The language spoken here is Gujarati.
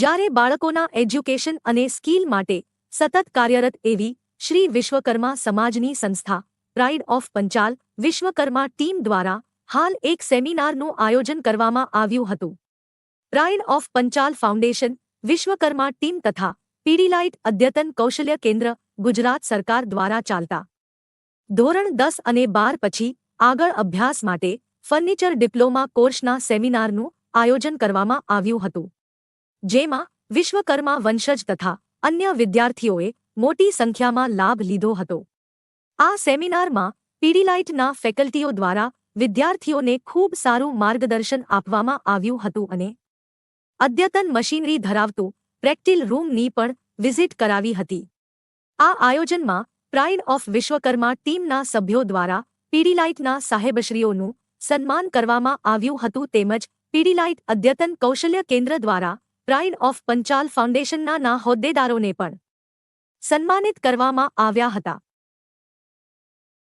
જ્યારે બાળકોના એજ્યુકેશન અને સ્કિલ માટે સતત કાર્યરત એવી શ્રી વિશ્વકર્મા સમાજની સંસ્થા, pride of Panchal, Vishwakarma team દ્વારા હાલ એક સેમિનારનું આયોજન કરવામાં આવ્યું હતું. Pride of Panchal foundation, Vishwakarma team તથા પીડીલાઇટ અદ્યતન કૌશલ્ય કેન્દ્ર ગુજરાત સરકાર દ્વારા ચાલતા. ધોરણ દસ અને બાર પછી આગળ અભ્યાસ માટે ફર્નિચર ડિપ્લોમા કોર્સના સેમિનારનું આયોજન કરવામાં આવ્યું હતું. જેમાં વિશ્વકર્મા વંશજ તથા અન્ય વિદ્યાર્થીઓએ મોટી સંખ્યામાં લાભ લીધો હતો. આ સેમિનારમાં પીડીલાઇટના ફેકલ્ટીઓ દ્વારા વિદ્યાર્થીઓને ખૂબ સારું માર્ગદર્શન આપવામાં આવ્યું હતું અને અદ્યતન મશીનરી ધરાવતું પ્રેક્ટિલ રૂમની પણ વિઝિટ કરાવી હતી. આ આયોજનમાં પ્રાઇડ ઓફ વિશ્વકર્મા ટીમના સભ્યો દ્વારા પીડીલાઇટના સાહેબશ્રીઓનું સન્માન કરવામાં આવ્યું હતું તેમજ પીડીલાઇટ અદ્યતન કૌશલ્ય કેન્દ્ર દ્વારા પ્રાઇડ ઓફ પંચાલ ફાઉન્ડેશનના હોદ્દેદારોને પણ સન્માનિત કરવામાં આવ્યા હતા.